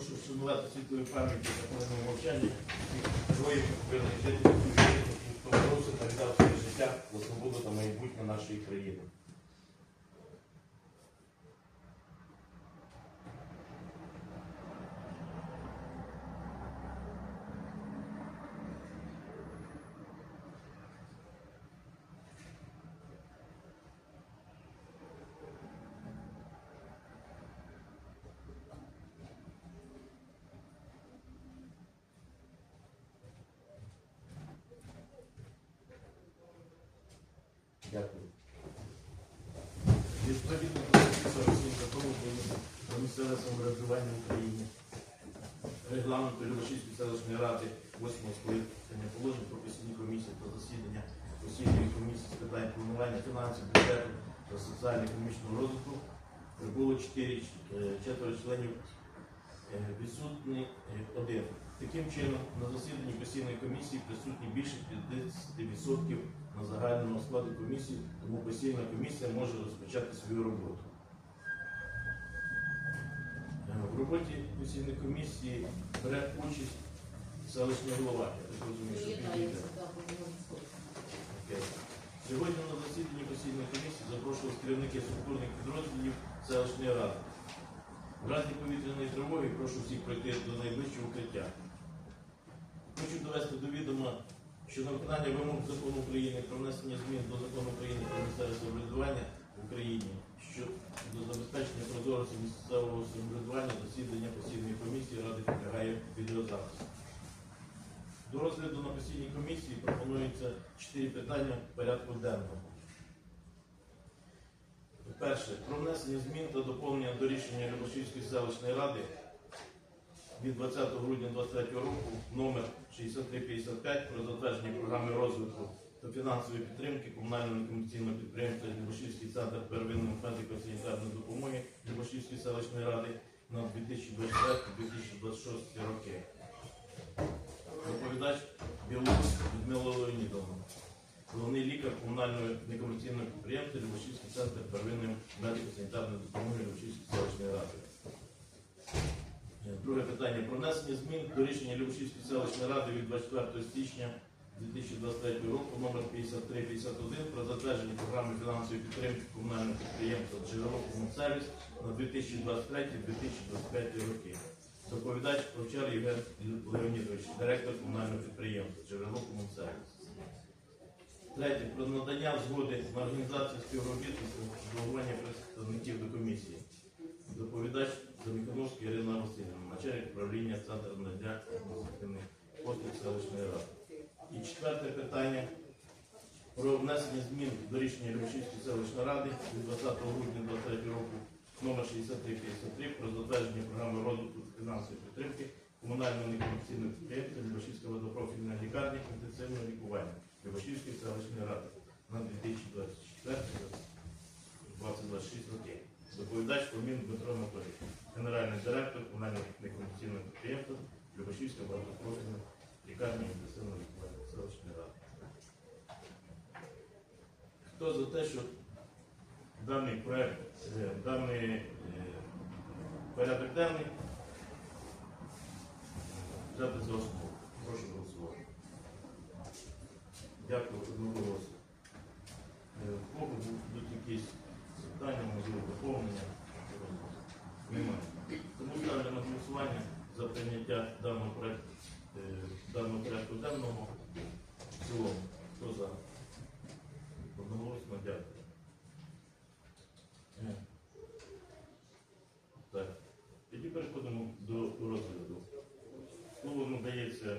Прошу вшанувати світлої пам'яті хвилиною мовчання героїв мирних жителів та віддав своє життя за свободу та майбутнє нашої країни. Дякую. Відповідно до статті 47 закону про місцеве самоврядування в Україні, регламенту Любашівської селищної ради 8 скликання положень про постійні комісії та засідання постійної комісії з питань планування фінансів, бюджету та соціально-економічного розвитку прибуло 4, е, четверо членів е, відсутні е, один. Таким чином, на засіданні постійної комісії присутні більше 50% на загальному складі комісії, тому постійна комісія може розпочати свою роботу. Е, В роботі постійної комісії бере участь селищний голова. Я так розумію, що підійде. Сьогодні на засіданні постійної комісії запрошували керівники структурних підрозділів селищної ради. В разі повітряної тривоги прошу всіх пройти до найближчого укриття. Хочу довести до відома, що на виконання вимог закону України про внесення змін до закону України про місцеве самоврядування в Україні щодо забезпечення прозорості місцевого самоврядування засідання постійної комісії Ради підлягає відеозапису. До розгляду на постійній комісії пропонується чотири питання порядку денному. Перше. Про внесення змін та доповнення до рішення Любашівської селищної ради від 20 грудня 2023 року номер 6355 про затвердження програми розвитку та фінансової підтримки комунального некомерційного підприємства Любашівський центр первинної медико-санітарної допомоги Любашівської селищної ради на 2024-2026 роки. Доповідач Білорус Людмила Леонідовна. Головний лікар комунального некомерційного підприємства Любашівський центр первинної медико-санітарної допомоги Любашівської селищної ради. Друге питання. Про внесення змін до рішення Любашівської селищної ради від 24 січня 2023 року номер 5351 про затвердження програми фінансової підтримки комунального підприємства Джерело Комунсервіс на 2023-2025 роки. Доповідач Овчар Євген Леонідович, директор комунального підприємства Джерело Комунсервіс. Третє. Про надання згоди на організацію співробітництва з представників до комісії. Доповідач Доміковська Начальник управління Центру надання адміністративних послуг селищної ради. І четверте питання про внесення змін до рішення Львівської селищної ради від 20 грудня 2023 року номер 6353 про затвердження програми розвитку фінансової підтримки комунального некомерційного підприємства Любашівська водопрофільна лікарня інтенсивного лікування Любашівської селищної ради на 2024-2026 роки. Доповідач Фомін Дмитро Анатолійович, генеральний директор комунального некомерційного підприємства Любашівська водопрофільна лікарня лікування селищної ради. Хто за те, щоб даний проект, е, даний е, порядок денний взяти за основу? Прошу голосувати. Дякую одноголосно. Е, в Кого будуть якісь питання, можливо, доповнення? Немає. Тому ставлю на голосування за прийняття даного проекту, е, даного порядку денного в цілому. Хто за? Одноголосно дякую. Е. Так. Тоді переходимо до розгляду. Слово надається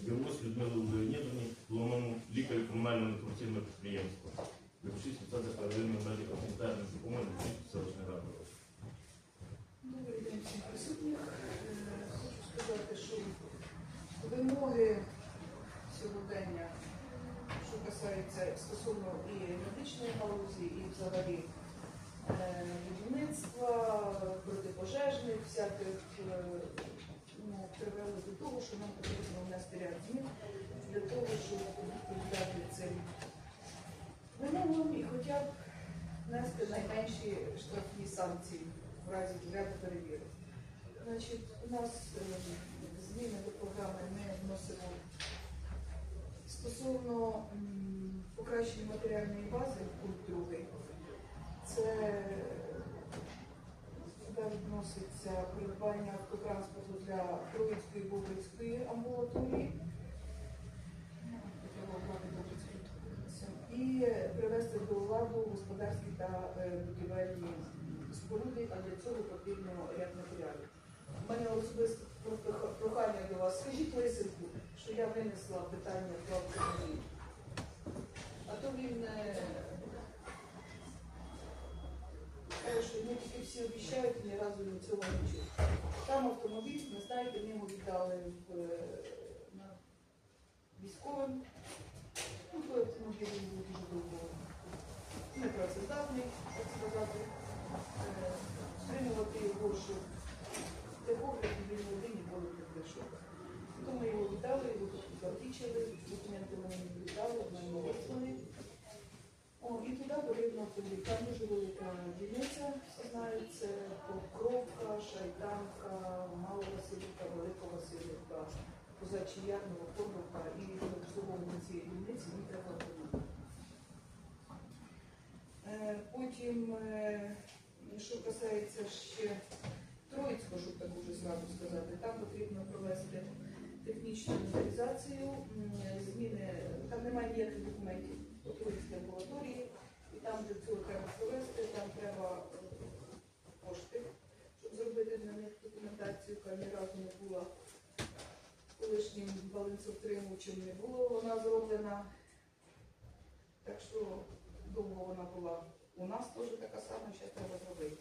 Білос Людмилі Леонідовні, головному лікарю комунального некомерційного підприємства. Любошівський центр первинної медико-санітарної допомоги Любошівської селищної ради. Добрий день всім присутніх. Е, Хочу сказати, що вимоги сьогодення, що касається стосовно і медичної галузі, і взагалі е, будівництва, протипожежних, всяких е, ну, привели до того, що нам потрібно внести ряд змін для того, щоб відповідати цим вимогам і хоча б внести найменші штрафні санкції в разі ряду перевірок. Значить, у нас е, зміни до програми не вносимо. Стосовно покращення матеріальної бази, пункт другий, це відноситься придбання автотранспорту для Троїцької Бобрицької амбулаторії. До господарські та е, будівельні споруди, а для цього потрібно ряд матеріалів. У мене особисто прохання до вас. Скажіть Лисенку, що я винесла питання про. А то він е, каже, що ми тільки всі обіцяють, ні разу ні цього не чув. Там автомобіль, ви знаєте, ми його віддали е, військовим. Ну, той автомобіль був дуже довго непрацездатний, так сказати. Е, Стримувати його, що техогляд він один ніколи не прийшов. Тому ми його віддали, його тут завтічили, документи вони не віддали, ми його вислали. О, і туди потрібно туди. Там дуже велика дільниця, всі знають, це Покровка, Шайтанка, Мала Васильівка, Велика Васильівка, Козачий Яр, Новоходовка і обслуговування цієї дільниці їм треба робити. Е, Потім, е, що касається ще Троїцького, щоб так уже зразу сказати, там потрібно провести технічну інвентаризацію, м, зміни, ніяких документів по Троїцькій амбулаторії, і там для цього треба провести, там треба е, кошти, щоб зробити на них документацію, яка ні разу не була колишнім балансоутримувачем не було вона зроблена. Так що довго вона була у нас теж така сама, ще треба зробити.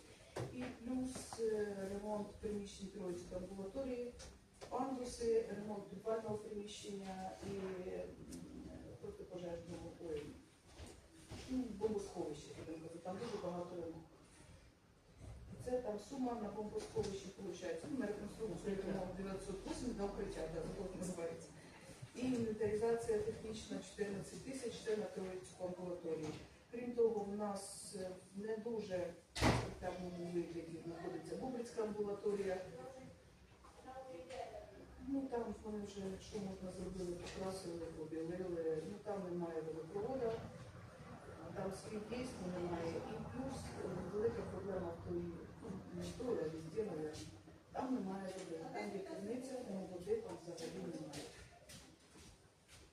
І плюс е, ремонт приміщень Троїцької амбулаторії, пандуси, ремонт підвального приміщення і ой, ну, бомбосховище, будемо казати. Там дуже багато ремонту. Це там сума на бомбосховищі виходить. Ну, на реконструкцію 908 на укриття, так закон називається. І інвентаризація технічна 14 тисяч, це на Троїцьку амбулаторію. Крім того, в нас е, не дуже там вигляді знаходиться Бубрицька амбулаторія. Ну там вони вже що можна зробили, покрасили, побілили. Ну там немає водопроводу, там є, але немає. І плюс е, велика проблема в той, не той, везде, мабуть, там немає води. Там є криниця, води там взагалі немає.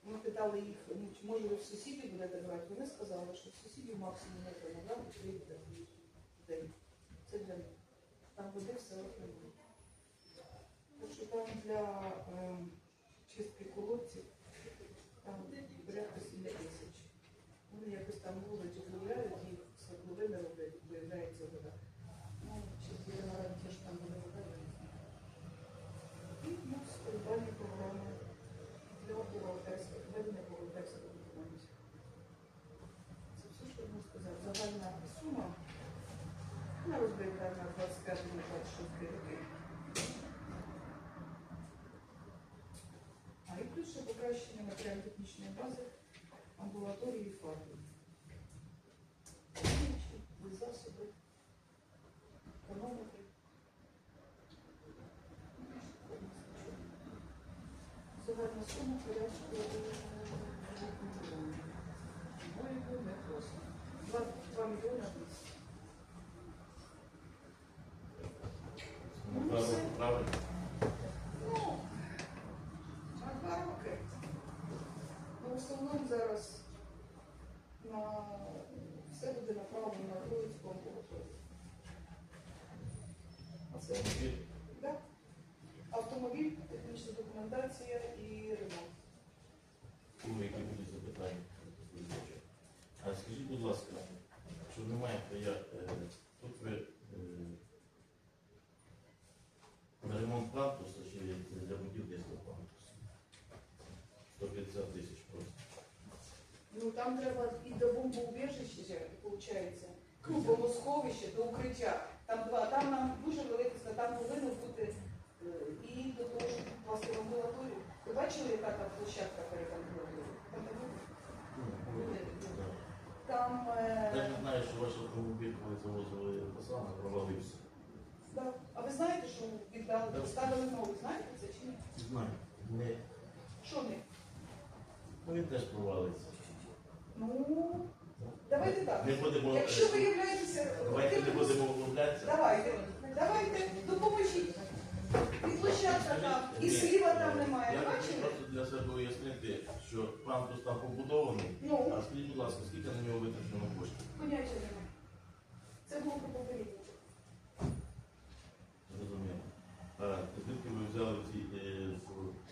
Ми питали їх, ну, чи може в сусідів будете брати. Вони сказали, що в сусідів максимум не треба, три в день. Це для них. Там води все одно буде. Там для е, чистки колодців там порядка 7 тисяч. Вони якось там вулиці виявляють, їх свердловини роблять, виявляється вода. Ну, чи буде на ті ж там буде вода, я не знаю. І ну, скоригування програми для бухгалтерських, ведення бухгалтерських документів. Це все, що я можу сказати. Загальна сума вона розбита на 25 на 26 роки. А і плюс ще покращення матеріально-технічної бази амбулаторії і фарби. Засоби, економіки. Загальна сума порядку Ой, не просто. 2 мільйони 200. Ну, правильно, правильно. Ну, а два роки. Ну, в основному зараз на все буде направлено на Троїцьку амбулаторію. А це автомобіль. Да? Автомобіль, технічна документація і ремонт. Кому які будуть запитання? А скажіть, будь ласка, що немає, то я е, тут ви е, на ремонт пандуса чи це для будівництва пандусу? 150 тисяч просто. Ну там треба і до бомбоубіжища, виходить, ну, бомбосховище, до укриття. Там два, там нам дуже велика, там повинно бути е, і до того, щоб власне в амбулаторію. Ви бачили, яка там площадка перед амбулаторією? Там не буде? Там е, Я не знаю, що ваш автомобіль, коли завозили посаду, провалився. Да. А ви знаєте, що віддали, поставили нову, знаєте це чи ні? Знаю. Не, Що не? Ну він теж провалиться. Ну, давайте так. Не будемо. Якщо ви являєтеся Давайте не будемо углублятися. Давайте, давайте, допоможіть. І площадка там, і сліва там немає. Я хочу Бачили? просто для себе уяснити, що пандус там побудований. Ну, А скажіть, будь ласка, скільки на нього витрачено коштів? поняття немає. Це було по попередньо. Зрозуміло. А звідки ви взяли ці, е,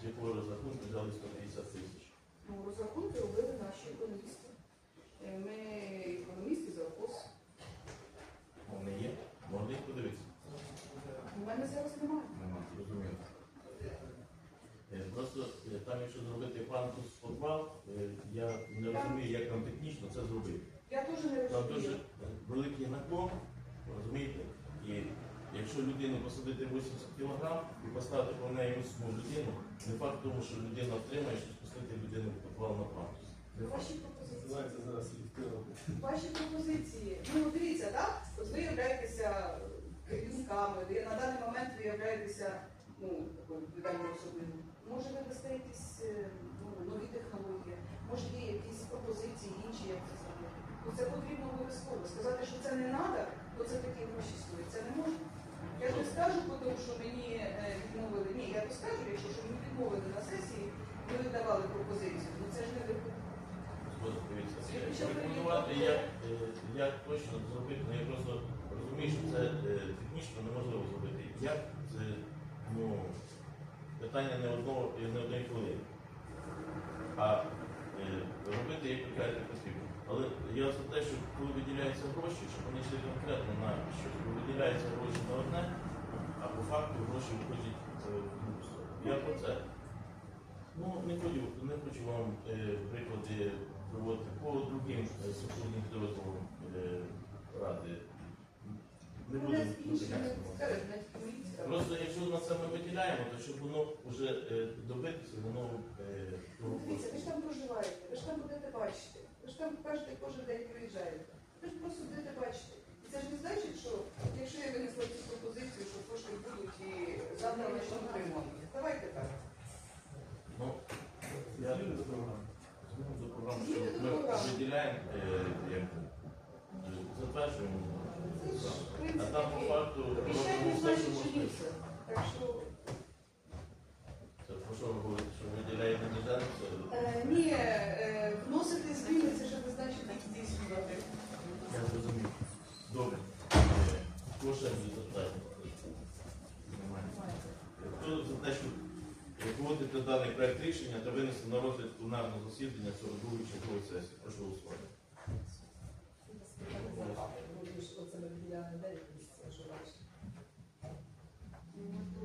з якого розрахунку взяли 150 тисяч? Ну, розрахунки робили наші економісти. Е, Ми економісти за ОКОС. Вони є? Можна їх подивитися? У мене зараз немає. Нема, зрозуміло. Е, Просто е, там, якщо зробити пандус подвал, е, я не розумію, як там технічно це зробити. Я теж не Там дуже розумію. великий наклон, розумієте? І якщо людину посадити 80 кг і поставити по неї міцну людину, не факт тому, що людина втримає, що спустити людину в підвал на пандус. Ваші пропозиції. Ваші пропозиції. Ну, дивіться, так? От ви являєтеся керівниками, ви на даний момент ви являєтеся ну, такою відповідальною особою. Може, ви дасте якісь е, ну, нові технології, може є якісь пропозиції інші, як це зробити. Ну, це потрібно обов'язково. Сказати, що це не треба, то це такі гроші стоїть. Це не можна. Я не скажу, тому що мені е, відмовили. Ні, я то скажу, якщо що мені відмовили на сесії, ви давали пропозицію. Ну це ж не. Дивіться, е, рекомендувати, як, е, як точно зробити, ну я просто розумію, що це технічно неможливо зробити. Як це ну, питання не одного не одної хвилини. А робити, як ви кажете, потрібно. Але я за те, що коли виділяються гроші, щоб вони йшли конкретно на щось, бо виділяються гроші на одне, а по факту гроші виходять е, в сторону. Я про це. Ну, не хочу, не хочу вам е, приклади приводити по другим е, супутнім підрозділам е, ради. Не Ну, поліція. Просто якщо на це ми виділяємо, то щоб воно вже е, добитися, воно е, Ну, Дивіться, ви ж там проживаєте, ви ж там будете бачити. Ви ж там кажете, кожен день приїжджаєте. Ви ж просто будете бачити. І це ж не значить, що якщо я винесла цю пропозицію, що кошти будуть і завтра почнуть ремонт. Давайте так. ну, я Зміни до програми. до програми, що до ми програми. виділяємо, е, як, затверджуємо. Це ж, в А там по факту обіцяння робимо все, що що. Так що, Це про що ви говорите, що ви виділяєте державу? е, ні, е, вносити зміни, це ж не значить їх здійснювати. Я зрозумів. Добре. Е, Хто ще буде запитати? Немає. Хто за те, щоб погодити даний проект рішення та винести на розгляд пленарного засідання 42-ї чергової сесії? Прошу голосувати.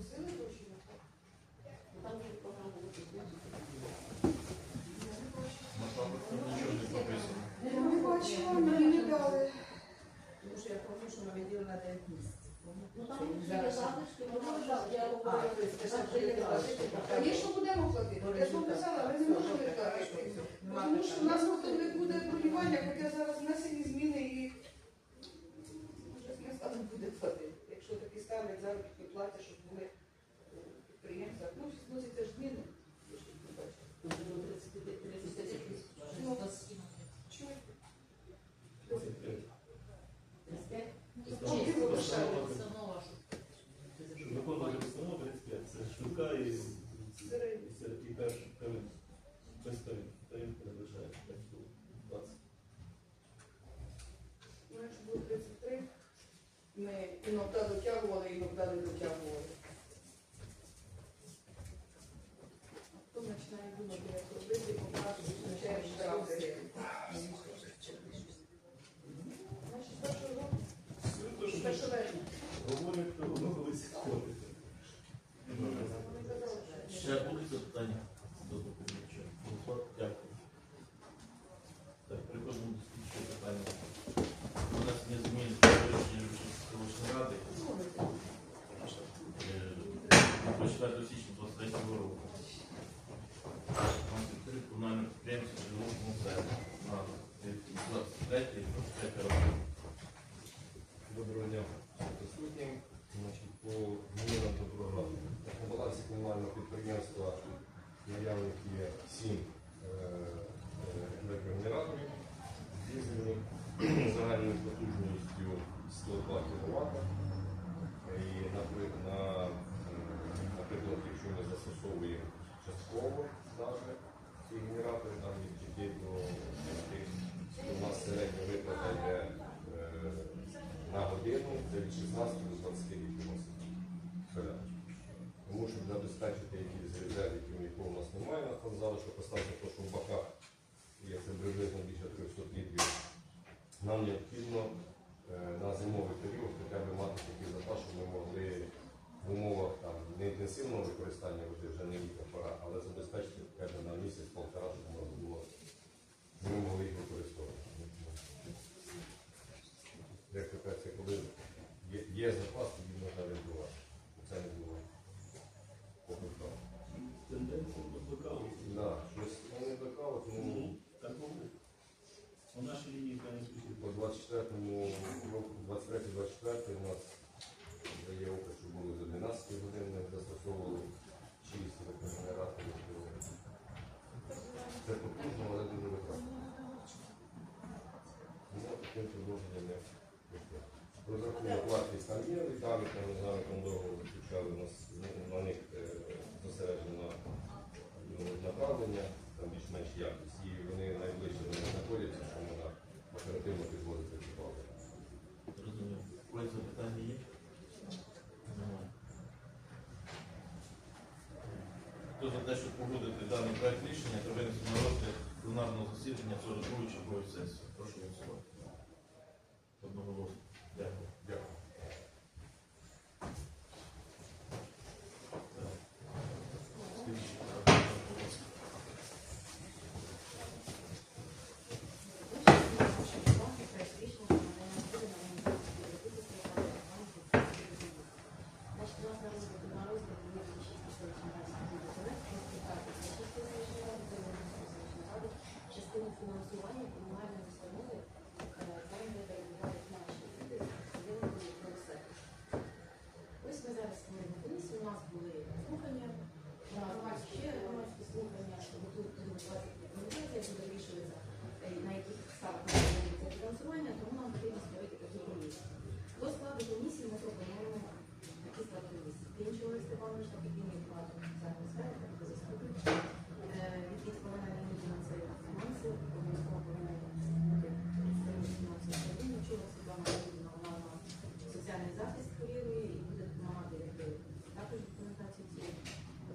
Це? Я не нічого прописано. Я не бачила, не дали. Тому що я помню, що ми виділи на 9 місяців. Я. Звісно, будемо платити. Я ж вам казала, ми не можемо платити. Тому що у нас не буде бронювання, хоча зараз внесені зміни і вже не стане буде платити. Якщо такі ставлять заробітні плати, щоб були е, підприємства. Ну, вносяться ж зміни. Ви ж тут бачите. Ну, чуєте? Поки залишаємо. Щоб виконувати постанову 35, це штука і Середньо. і перший камінь. Без камінь. Камінь не лишається. 20. Ну, якщо було 33, ми іноді дотягували, іноді не дотягували. Хто починає думати, як робити, покаже, визначає штрафи. Значить, з першого року, Все, з що першого вересня. говорять, то воно колись ходить. Вони казали, що Ще будуть запитання до доповідача? Голосувати? Дякую. Так, переходимо до слідчого питання. У нас є зміни до рішення селищної ради. Е, По 4 січня 23 року. Нам підтримує комунальне підприємство житлового сервісу на 23 25 роки. Доброго дня присутнім. Значить, цінувати. І наприклад, на, м, наприклад, якщо ми застосовуємо частково навіть ці генератори, там відповідно тих, у нас середня виплата йде е, на годину, це від 16 до 20 відносин. Тому щоб забезпечити якісь резерв, які якого у нас немає на фонд залишку, поставити те, що в баках є це приблизно більше 300 літрів. Нам необхідно е, на зимовий період хоча б мати такий запас, щоб ми могли в умовах там, не інтенсивного використання води, вже не літня пора, але забезпечити хоча б на місяць-полтора, щоб можна було, ми могли їх використовувати. Як то кажеться, коли є, є запас, тоді можна орієнтувати. Це не було. побутово. Тенденція до блокауту. Да, щось не блокаут, ну, так було. У нашій лінії по 24 року, 23-24 у нас дає опит, що було за 12 годин, ми застосовували 6 генераторів. Це потужно, але дуже витратно. Ну, таким продовженням не вийшло. Розрахунок вартість там є, і там, знаю, там довго вивчали, у нас ну, на них е, зосереджено ну, направлення, там більш-менш якість, і вони найближче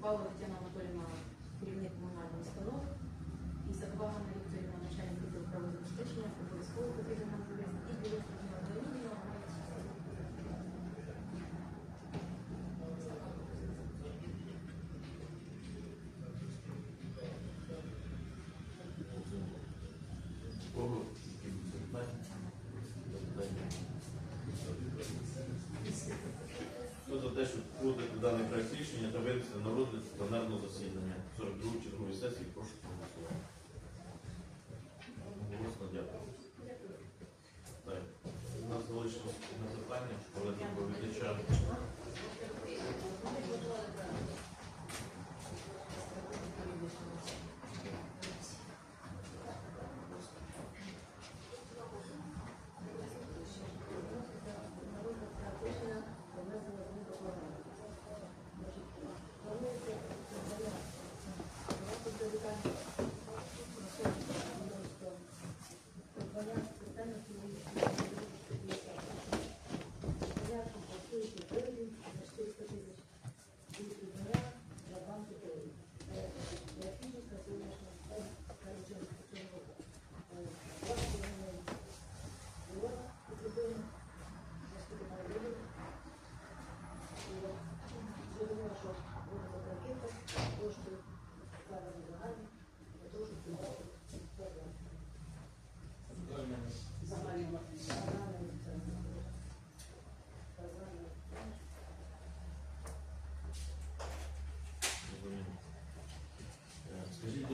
both. У нас питання, коли доповідача.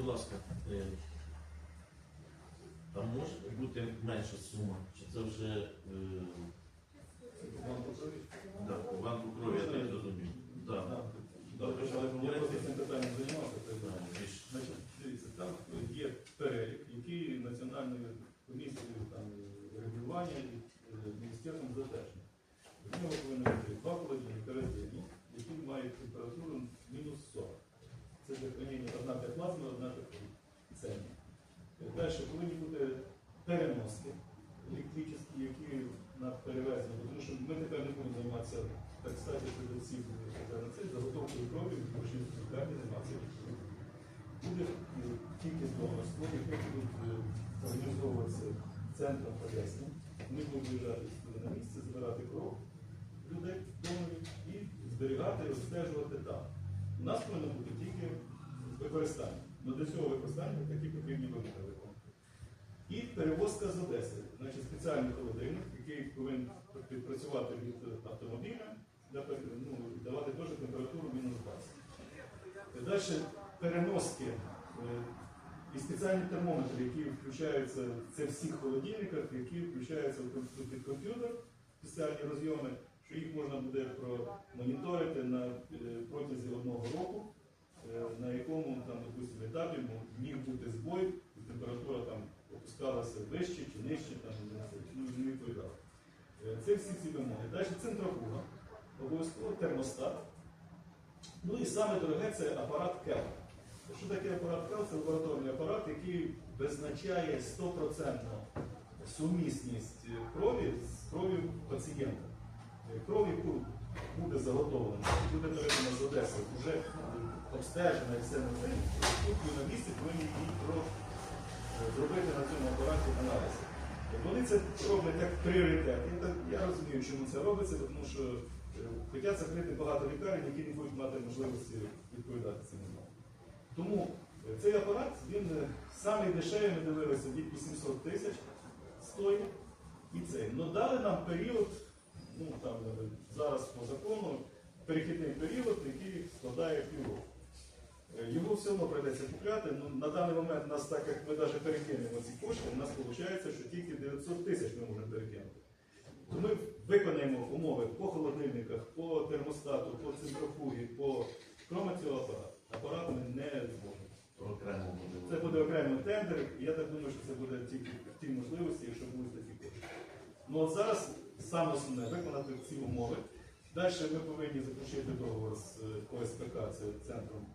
ласка, е, там може бути менша сума? Чи це вже е, банку крові? Так, банку крові, я не зрозумів. дивіться, Там є перелік, який національною комісією регулювання і е, міністерством затверджено. В нього повинні бути два холодні кредити, які мають температуру плазми, одна для цемі. Далі повинні бути переноски електричні, які на перевезення, тому що ми тепер не будемо займатися так статі це заготовкою крові, що лікарні немає. Буде тільки донорство, яке будуть е, організовуватися центром Одеси. Вони будуть виїжджати на місце, збирати кров людей, донорів і зберігати, і обстежувати там. У нас повинно бути тільки використання. Ну, для цього використання такі потрібні вимоги. І перевозка з Одеси, значить спеціальний холодильник, який повинен працювати від автомобіля, ну, давати теж температуру мінус 20. Далі переноски е, і спеціальні термометри, які включаються, це всіх холодильниках, які включаються в комп'ютер, спеціальні розйоми, що їх можна буде промоніторити на е, протязі одного року, е, на якому там, допустимо, етапі міг бути збой, температура там опускалася вище чи нижче, там ну, не відповідала. Е, Це всі ці вимоги. Далі центрофуга, обов'язково термостат. Ну і саме дороге це апарат КЕЛ. Що таке апарат КЕЛ? Це лабораторний апарат, який визначає 100% сумісність е, крові з кров'ю пацієнта. Е, Кров, яку буде заготовлена, буде передана з Одеси, вже обстежена і все на це, тут на місці повинні е, зробити на цьому апараті аналіз. Вони це роблять як пріоритет. Я, так, я розумію, чому це робиться, тому що е, хочуть закрити багато лікарень, які не будуть мати можливості відповідати цим вимогам. Тому е, цей апарат, він самий дешевий, ми дивилися, від 800 тисяч стоїть. І цей. Ну дали нам період, ну там е, зараз по закону, перехідний період, який складає півроку. Е, Його все одно прийдеться купляти. Ну, на даний момент нас, так як ми навіть перекинемо ці кошти, у нас виходить, що тільки 900 тисяч ми можемо перекинути. То ми виконаємо умови по холодильниках, по термостату, по центрофугі, по кроме цього апарату. Апарат ми не зможемо. Це буде окремий тендер, і я так думаю, що це буде тільки в тій можливості, якщо будуть такі кошти. Ну от зараз саме основне виконати ці умови. Далі ми повинні заключити договор з е, ОСПК, це центром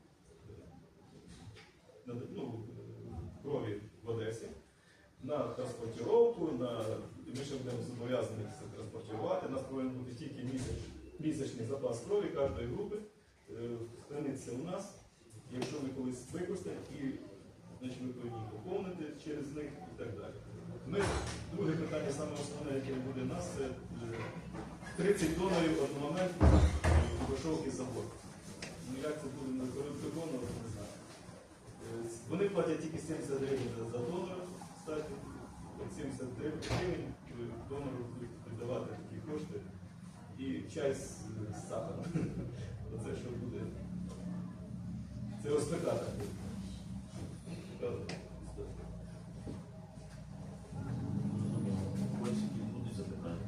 е, ну, е, крові в Одесі, на транспортировку, на... ми ще будемо зобов'язані це транспортувати. У нас повинен бути тільки місяць, місячний запас крові кожної групи. Е, Храниться у нас. Якщо ми колись використаємо, і значить, ми повинні поповнити через них і так далі. Ми, друге питання, саме основне, яке буде нас, це е, 30 донорів одномоментно грошовки забор. Ну як це буде на коробки донорів, не знаю. Е, Вони платять тільки 70 гривень за- донора, кстати, От 70 гривень е, донору будуть віддавати такі кошти і чай з, сахаром. Оце що буде. Це так. Така історія. Ось які будуть запитання.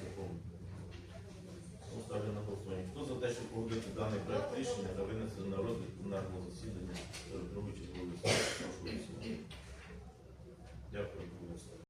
Заповнити. Ну, Ставлю на голосування. Хто за те, щоб погодити даний проект рішення та винесено на розгляд пленарного засідання робочої сесії? Прошу голосувати. Дякую.